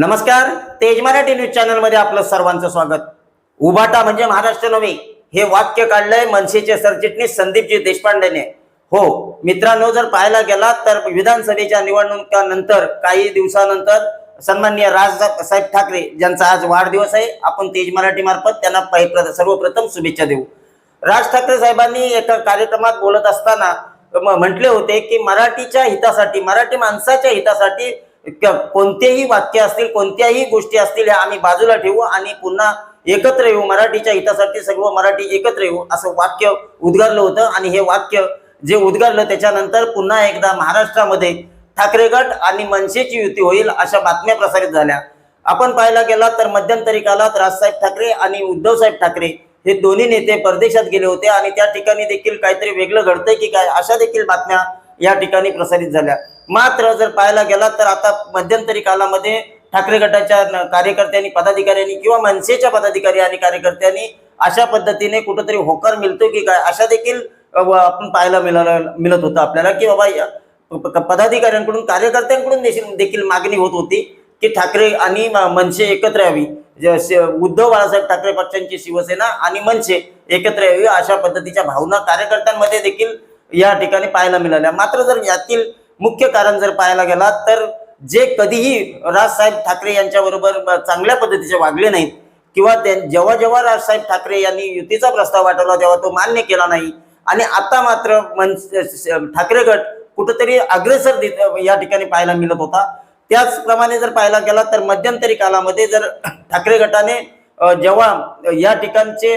नमस्कार तेज मराठी न्यूज चॅनलमध्ये आपलं सर्वांचं स्वागत. उभाटा म्हणजे महाराष्ट्र नव्हे हे वाक्य काढलंय मनसेचे सरचिटणीस संदीपजी देशपांडेने. हो मित्रांनो जर पाहायला गेला तर विधानसभेच्या निवडणुकानंतर काही दिवसानंतर सन्माननीय राज साहेब ठाकरे ज्यांचा आज वाढदिवस आहे आपण तेज मराठी मार्फत त्यांना पहि- सर्वप्रथम शुभेच्छा देऊ. राज ठाकरे साहेबांनी एका कार्यक्रमात बोलत असताना म्हटले होते की मराठीच्या हितासाठी मराठी माणसाच्या हितासाठी कोणतेही वाक्य असतील कोणत्याही गोष्टी असतील या आम्ही बाजूला ठेवू आणि पुन्हा एकत्र येऊ. मराठीच्या हितासाठी सर्व मराठी एकत्र येऊ असं वाक्य उद्गारलं होतं. आणि हे वाक्य जे उद्गारलं त्याच्यानंतर पुन्हा एकदा महाराष्ट्रामध्ये ठाकरे गट आणि मनसेची युती होईल अशा बातम्या प्रसारित झाल्या. आपण पाहायला गेला तर मध्यंतरी कालात राजसाहेब ठाकरे आणि उद्धवसाहेब ठाकरे हे दोन्ही नेते परदेशात गेले होते आणि त्या ठिकाणी देखील काहीतरी वेगळं घडतंय की काय अशा देखील बातम्या या ठिकाणी प्रसारित झाल्या. मात्र जर पाहायला गेला तर आता मध्यंतरी कालामध्ये ठाकरे गटाच्या कार्यकर्त्यांनी पदाधिकाऱ्यांनी किंवा मनसेच्या पदाधिकारी आणि कार्यकर्त्यांनी अशा पद्धतीने कुठंतरी होकार मिळतो की काय अशा देखील आपण पाहायला मिळाला मिळत होतं आपल्याला की बाबा या पदाधिकाऱ्यांकडून कार्यकर्त्यांकडून देखील देखील मागणी होत होती की ठाकरे आणि म- मनसे एकत्र यावी. ज- श- उद्धव बाळासाहेब ठाकरे पक्षांची शिवसेना आणि मनसे एकत्र यावी अशा पद्धतीच्या भावना कार्यकर्त्यांमध्ये देखील या ठिकाणी पाहायला मिळाल्या. मात्र जर यातील मुख्य कारण जर पाहायला गेला तर जे कधीही राजसाहेब ठाकरे यांच्याबरोबर चांगल्या पद्धतीचे वागले नाहीत किंवा जेव्हा जेव्हा राजसाहेब ठाकरे यांनी युतीचा प्रस्ताव पाठवला तेव्हा तो मान्य केला नाही आणि आता मात्र मन ठाकरे गट कुठंतरी अग्रेसर या ठिकाणी पाहायला मिळत होता. त्याचप्रमाणे जर पाहायला गेला तर मध्यंतरी कालामध्ये जर ठाकरे गटाने जेव्हा या ठिकाणचे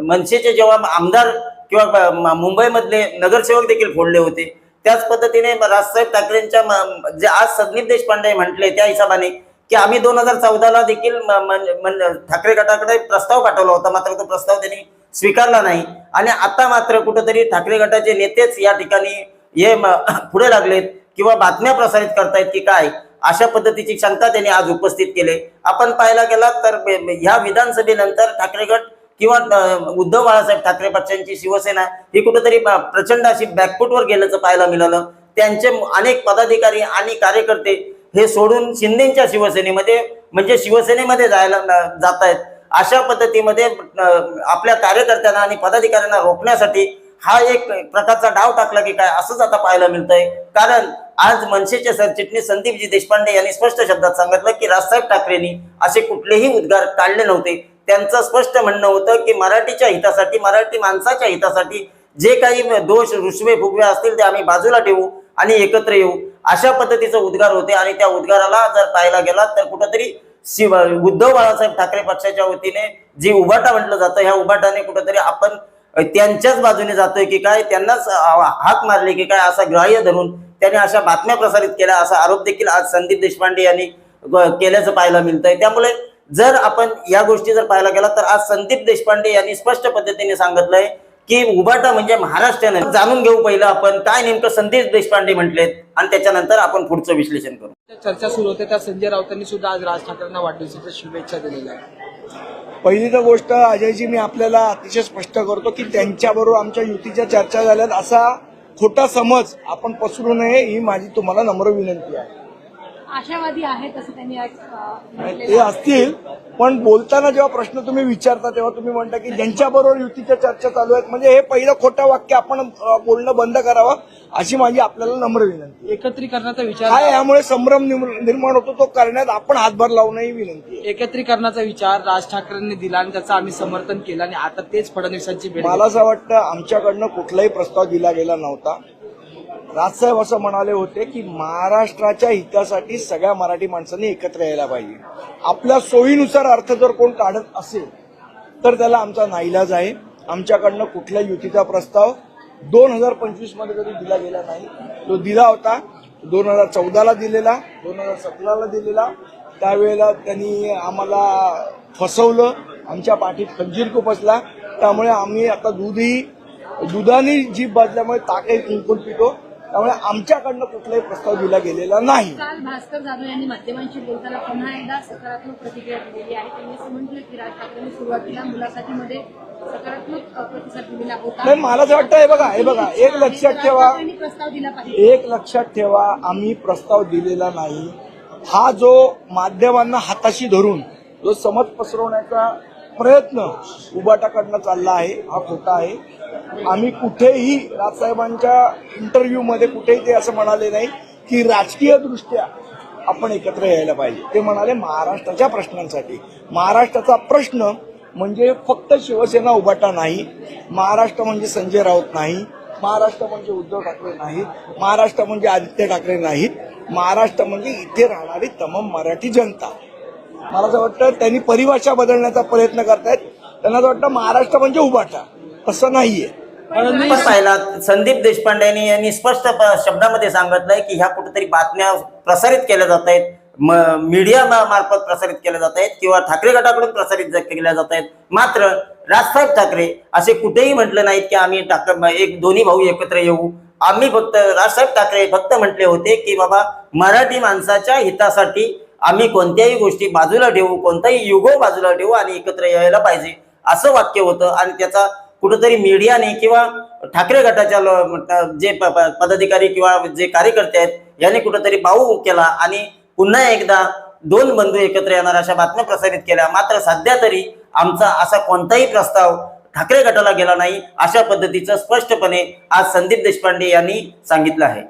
मनसेचे जेव्हा आमदार किंवा मुंबईमधले नगरसेवक देखील फोडले होते त्याच पद्धतीने राजसाहेब ठाकरेंच्या म- जे आज संदीप देशपांडे म्हटले त्या हिशोबाने की आम्ही दोन हजार चौदाला देखील म- मन- ठाकरे गटाकडे प्रस्ताव पाठवला होता मात्र तो प्रस्ताव त्यांनी स्वीकारला नाही. आणि आता मात्र कुठंतरी ठाकरे गटाचे नेतेच या ठिकाणी हे पुढे लागलेत किंवा बातम्या प्रसारित करतायत की काय अशा पद्धतीची शंका त्यांनी आज उपस्थित केले. आपण पाहायला गेला तर ह्या विधानसभेनंतर ठाकरे गट किंवा उद्धव बाळासाहेब ठाकरे पक्षांची शिवसेना ही कुठेतरी प्रचंड अशी बॅकफुटवर गेल्याचं पाहायला मिळालं. त्यांचे अनेक पदाधिकारी आणि कार्यकर्ते हे सोडून शिंदेच्या शिवसेनेमध्ये म्हणजे शिवसेनेमध्ये जायला जात आहेत अशा पद्धतीमध्ये आपल्या कार्यकर्त्यांना आणि पदाधिकाऱ्यांना रोखण्यासाठी हा एक प्रकारचा डाव टाकला की काय असंच आता पाहायला मिळतंय. कारण आज मनसेचे सरचिटणीस संदीपजी देशपांडे यांनी स्पष्ट शब्दात सांगितलं की राजसाहेब ठाकरेंनी असे कुठलेही उद्गार काढले नव्हते. त्यांचं स्पष्ट म्हणणं होतं की मराठीच्या हितासाठी मराठी माणसाच्या हितासाठी जे काही दोष रुसवे फुगवे असतील ते आम्ही बाजूला ठेवू आणि एकत्र येऊ. अशा पद्धतीचं उद्गार होते आणि त्या उद्गाराला जर पाहायला गेला तर कुठंतरी शिव उद्धव बाळासाहेब ठाकरे पक्षाच्या वतीने जी उभाटा म्हटलं जातं ह्या उभाटाने कुठंतरी आपण त्यांच्याच बाजूने जातोय की काय त्यांनाच हात मारले की काय असा ग्राह्य धरून त्यांनी अशा बातम्या प्रसारित केल्या असा आरोप देखील आज संदीप देशपांडे यांनी केल्याचं पाहायला मिळतंय. त्यामुळे जर आपण या गोष्टी जर पाहायला गेला तर आज संदीप देशपांडे यांनी स्पष्ट पद्धतीने सांगितलंय की उभाटा म्हणजे महाराष्ट्राने. जाणून घेऊ पहिलं आपण काय नेमकं संदीप देशपांडे म्हटलेत आणि त्याच्यानंतर आपण पुढचं विश्लेषण करू. चर्चा सुरू होत्या त्या संजय राऊतांनी सुद्धा आज राज ठाकरेंना वाढदिवसाच्या शुभेच्छा दिलेल्या आहेत. पहिली तर गोष्ट अजयजी मी आपल्याला अतिशय स्पष्ट करतो की त्यांच्याबरोबर आमच्या युतीच्या चर्चा झाल्यात असा खोटा समज आपण पसरू नये ही माझी तुम्हाला नम्र विनंती आहे. आशावादी आहेत असं त्यांनी ते. असतील पण बोलताना जेव्हा प्रश्न तुम्ही विचारता तेव्हा तुम्ही म्हणता की ज्यांच्याबरोबर युतीच्या चर्चा चालू आहेत म्हणजे हे पहिलं खोटं वाक्य आपण बोलणं बंद करावं अशी माझी आपल्याला नम्र विनंती एकत्रीकरणाचा काय विचार यामुळे संभ्रम निर्म- निर्माण होतो तो करण्यात आपण हातभार लावणंही विनंती आहे. एकत्रीकरणाचा विचार राज ठाकरेंनी दिला आणि त्याचं आम्ही समर्थन केलं आणि आता तेच फडणवीसांची भेट मला असं वाटतं आमच्याकडनं कुठलाही प्रस्ताव दिला गेला नव्हता. राजसाहेब असं म्हणाले होते की महाराष्ट्राच्या हितासाठी सगळ्या मराठी माणसांनी एकत्र यायला पाहिजे. आपल्या सोयीनुसार अर्थ जर कोण काढत असेल तर त्याला आमचा नाईलाज आहे. आमच्याकडनं कुठल्या युतीचा प्रस्ताव दोन हजार पंचवीसमध्ये जरी दिला गेला नाही. तो दिला होता. दोन हजार चौदाला दिलेला दोन हजार सतराला दिलेला. त्यावेळेला त्यांनी आम्हाला फसवलं. आमच्या पाठीत खंजीर खुपसला त्यामुळे आम्ही आता दूधही दुधाने जीभ बाजल्यामुळे ताकही कुंकून पितो. त्यामुळे आमच्याकडनं कुठलाही प्रस्ताव दिला गेलेला नाही. काल भास्कर जाधव यांनी माध्यमांशी बोलताना पुन्हा एकदा सकारात्मक प्रतिक्रिया दिलेली आहे. त्यांनी असं म्हटलं की राज ठाकरेंनी सुरुवातीला मुलाखतीमध्ये सकारात्मक अ, प्रतिसाद दिलेला होता. नाही, मला असं वाटतं, हे बघा, हे बघा, एक लक्षात ठेवा. प्रस्ताव दिला पाहिजे. एक लक्षात ठेवा आम्ही प्रस्ताव दिलेला नाही. हा जो माध्यमांना हाताशी धरून जो समज पसरवण्याचा प्रयत्न उबाटाकडनं चालला आहे हा खोटा आहे. आम्ही कुठेही राजसाहेबांच्या इंटरव्ह्यूमध्ये कुठेही ते असं म्हणाले नाही की राजकीय दृष्ट्या आपण एकत्र यायला पाहिजे. ते म्हणाले महाराष्ट्राच्या प्रश्नांसाठी. महाराष्ट्राचा प्रश्न म्हणजे फक्त शिवसेना उभाटा नाही महाराष्ट्र म्हणजे संजय राऊत नाही महाराष्ट्र म्हणजे उद्धव ठाकरे नाहीत महाराष्ट्र म्हणजे आदित्य ठाकरे नाहीत महाराष्ट्र म्हणजे इथे राहणारी तमाम मराठी जनता. मला असं वाटतं त्यांनी परिभाषा बदलण्याचा प्रयत्न करतायत. त्यांना असं वाटतं महाराष्ट्र म्हणजे उभाटा. तसं नाहीये. पण पाहिला संदीप देशपांडे यांनी यांनी स्पष्ट शब्दामध्ये सांगितलंय की ह्या कुठेतरी बातम्या प्रसारित केल्या जात आहेत. मीडिया मार्फत प्रसारित केल्या जात आहेत किंवा ठाकरे गटाकडून प्रसारित केल्या जात आहेत. मात्र राजसाहेब ठाकरे असे कुठेही म्हटलं नाहीत की आम्ही ठाकरे एक दोन्ही भाऊ एकत्र येऊ. आम्ही फक्त राजसाहेब ठाकरे फक्त म्हटले होते की बाबा मराठी माणसाच्या हितासाठी आम्ही कोणत्याही गोष्टी बाजूला ठेवू कोणताही युगो बाजूला ठेवू आणि एकत्र यायला पाहिजे. असं वाक्य होतं आणि त्याचा कुठंतरी मीडियाने किंवा ठाकरे गटाच्या जे प- प- पदाधिकारी किंवा जे कार्यकर्ते आहेत यांनी कुठंतरी बाऊ केला आणि पुन्हा एकदा दोन बंधू एकत्र येणार अशा बातम्या प्रसारित केल्या. मात्र सध्या तरी आमचा असा कोणताही प्रस्ताव ठाकरे गटाला गेला नाही अशा पद्धतीचं स्पष्टपणे आज संदीप देशपांडे यांनी सांगितलं आहे.